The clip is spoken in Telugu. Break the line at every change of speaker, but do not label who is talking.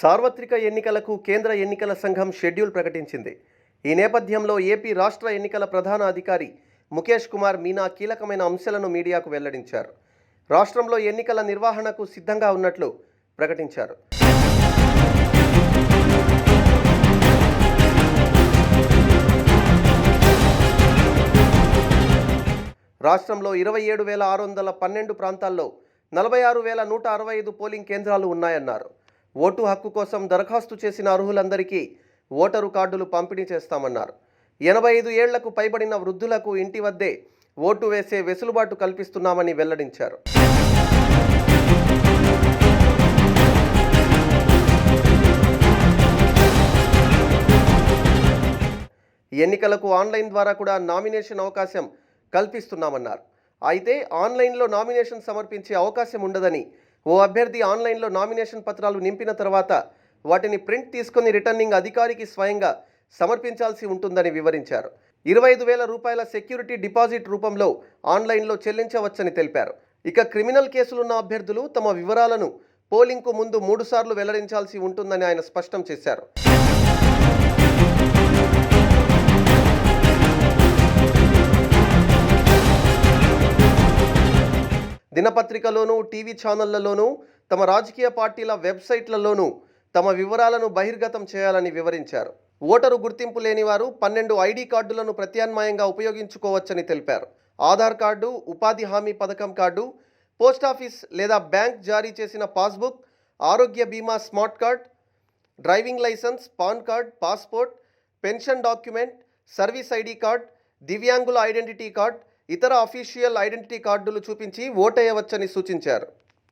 సార్వత్రిక ఎన్నికలకు కేంద్ర ఎన్నికల సంఘం షెడ్యూల్ ప్రకటించింది. ఈ నేపథ్యంలో ఏపీ రాష్ట్ర ఎన్నికల ప్రధాన అధికారి ముఖేష్ కుమార్ మీనా కీలకమైన అంశాలను మీడియాకు వెల్లడించారు. రాష్ట్రంలో ఎన్నికల నిర్వహణకు సిద్ధంగా ఉన్నట్లు ప్రకటించారు. రాష్ట్రంలో ఇరవై ఏడు వేల ఆరు వందల పన్నెండు ప్రాంతాల్లో నలభై ఆరు వేల నూట అరవై ఐదు పోలింగ్ కేంద్రాలు ఉన్నాయన్నారు. ఓటు హక్కు కోసం దరఖాస్తు చేసిన అర్హులందరికీ ఓటరు కార్డులు పంపిణీ చేస్తామన్నారు. ఎనభై ఐదు ఏళ్ళకు పైబడిన వృద్ధులకు ఇంటి వద్దే ఓటు వేసే వెసులుబాటు కల్పిస్తున్నామని వెల్లడించారు. ఎన్నికలకు ఆన్లైన్ ద్వారా కూడా నామినేషన్ అవకాశం కల్పిస్తున్నామన్నారు. అయితే ఆన్లైన్లో నామినేషన్ సమర్పించే అవకాశం ఉండదని ఓ అభ్యర్థి ఆన్లైన్లో నామినేషన్ పత్రాలు నింపిన తర్వాత వాటిని ప్రింట్ తీసుకుని రిటర్నింగ్ అధికారికి స్వయంగా సమర్పించాల్సి ఉంటుందని వివరించారు. ఇరవై ఐదు వేల రూపాయల సెక్యూరిటీ డిపాజిట్ రూపంలో ఆన్లైన్లో చెల్లించవచ్చని తెలిపారు. ఇక క్రిమినల్ కేసులున్న అభ్యర్థులు తమ వివరాలను పోలింగ్కు ముందు మూడుసార్లు వెల్లడించాల్సి ఉంటుందని ఆయన స్పష్టం చేశారు. దినపత్రికలోనూ టీవీ ఛానళ్ళలోనూ తమ రాజకీయ పార్టీల వెబ్సైట్లలోనూ తమ వివరాలను బహిర్గతం చేయాలని వివరించారు. ఓటరు గుర్తింపు లేని వారు పన్నెండు ఐడి కార్డులను ప్రత్యామ్నాయంగా ఉపయోగించుకోవచ్చని తెలిపారు. ఆధార్ కార్డు ఉపాధి హామీ పథకం కార్డు పోస్టాఫీస్ లేదా బ్యాంక్ జారీ చేసిన పాస్బుక్ ఆరోగ్య బీమా smart card driving licence PAN card passport pension document service ID card దివ్యాంగుల ఐడెంటిటీ కార్డ్ ఇతర అఫీషియల్ ఐడెంటిటీ కార్డులు చూపించి ఓటేయవచ్చని సూచించారు.